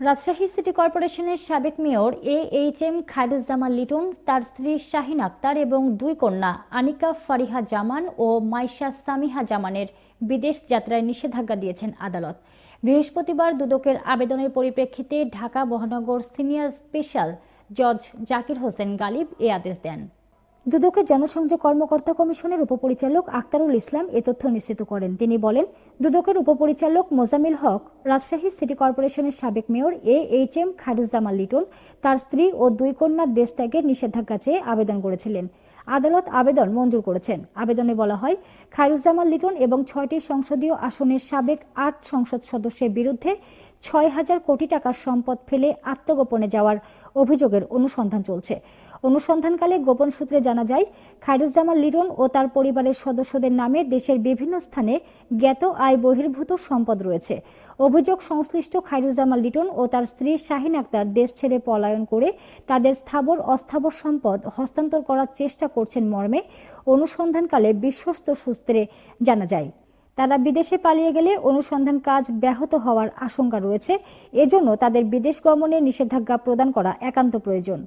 Rajshahi city কর্পোরেশনের সাবেক mayor A H M Khairuzzaman Liton, তার স্ত্রী শাহিন আক্তার এবং দুই কন্যা আনিকা ফারিহা জামান ও মাইশা সামিহা জামানের বিদেশ যাত্রায় নিষেধাজ্ঞা দিয়েছেন আদালত। বৃহস্পতিবার দুদকের আবেদনের পরিপ্রেক্ষিতে ঢাকা মহানগর সিনিয়র স্পেশাল জজ জাকির হোসেন গালিব এ আদেশ দেন। দুদকের জনসংযোগ কর্মকর্তা কমিশনের উপপরিচালক আক্তারুল ইসলাম এ তথ্য নিশ্চিত করেন। তিনি বলেন, দুদকের উপপরিচালক মোজামিল হক রাজশাহী সিটি কর্পোরেশনের সাবেক mayor A H M Khairuzzaman Liton তার স্ত্রী ও দুই কন্যার দেশ ত্যাগের নিষেধাজ্ঞা চেয়ে আবেদন করেছিলেন। আদালত আবেদন মঞ্জুর করেছেন। আবেদনে বলা হয় খায়রুজ্জামান লিটন এবং ছয়টি সংসদীয় আসনের সাবেক আট সংসদ সদস্যের বিরুদ্ধে ছয় হাজার কোটি টাকার সম্পদ ফেলে আত্মগোপনে যাওয়ার অভিযোগের অনুসন্ধান চলছে। অনুসন্ধানকালে গোপন সূত্রে জানা যায়, খায়রুজ্জামান লিটন ও তার পরিবারের সদস্যদের নামে দেশের বিভিন্ন স্থানে জ্ঞাত আয় বহির্ভূত সম্পদ রয়েছে। অভিযোগ সংশ্লিষ্ট খায়রুজ্জামান লিটন ও তার স্ত্রী শাহিন আক্তার দেশ ছেড়ে পলায়ন করে তাদের স্থাবর অস্থাবর সম্পদ হস্তান্তর করার চেষ্টা করছেন মর্মে, অনুসন্ধানকালে বিশ্বস্ত সূত্রে জানা যায়। তারা বিদেশে পালিয়ে গেলে অনুসন্ধান কাজ ব্যাহত হওয়ার আশঙ্কা রয়েছে, এজন্য তাদের বিদেশ গমনে নিষেধাজ্ঞা প্রদান করা একান্ত প্রয়োজন।